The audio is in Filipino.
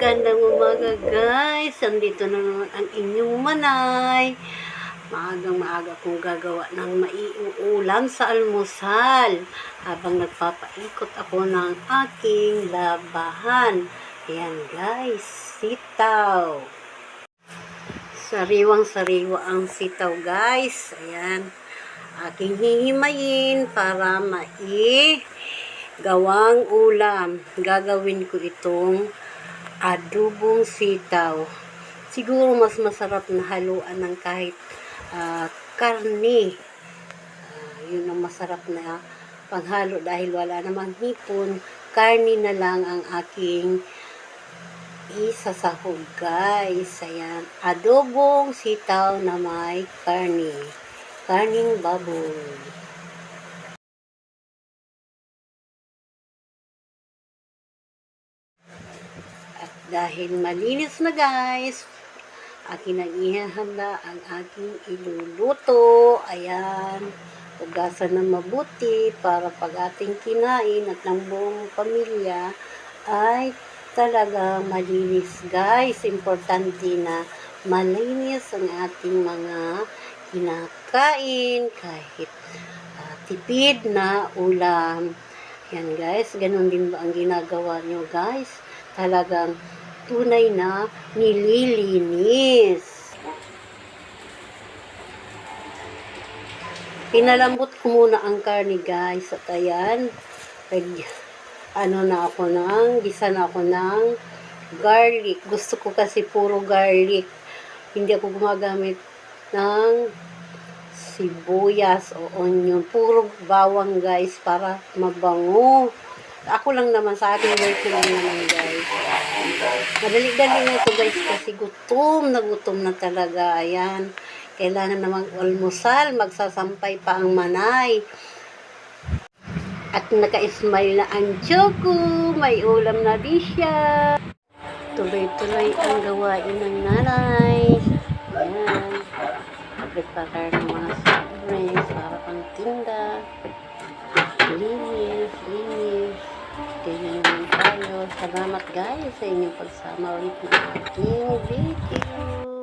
Magandang umaga guys. Andito na naman ang inyong manay. Maagang maaga kong gagawa ng maiuulam sa almusal habang nagpapaikot ako ng aking labahan. Ayan guys, sitaw. Sariwang sariwa ang sitaw guys. Ayan. Aking hihimayin para mai gawang ulam. Gagawin ko itong adubong sitaw. Siguro mas masarap na haluan ng kahit ah, karne. Ah, yun ang masarap na panghalo dahil wala namang hipon. Karne na lang ang aking isasahog guys. Ayan. Adobong sitaw na may karne. Karning baboy. Dahil malinis na guys, akin ang ihahanda ang aking iluluto. Ayan. Ugasan na mabuti para pag ating kinain at ng buong pamilya ay talaga malinis guys. Importante na malinis ang ating mga kinakain kahit ah, tipid na ulam. Yan guys, ganun din ba ang ginagawa nyo guys? Talagang tunay na nililinis. Pinalambot ko muna ang karne guys at ayan, nag, ano na ako ng, gisa na ako ng garlic. Gusto ko kasi puro garlic. Hindi ako gumagamit ng sibuyas o onion. Puro bawang guys para mabango. Ako lang naman sa ating work lang naman guys. Madali-dali na ito guys kasi gutom na gutom na talaga. Ayan. Kailangan namang almusal. Magsasampay pa ang manay. At naka-smile na ang Choco. May ulam na di siya. Tuloy-tuloy ang gawain ng nanay. Ayan. Prepare ng mga soft Salamat guys sa inyong pagsama ulit ng aking video.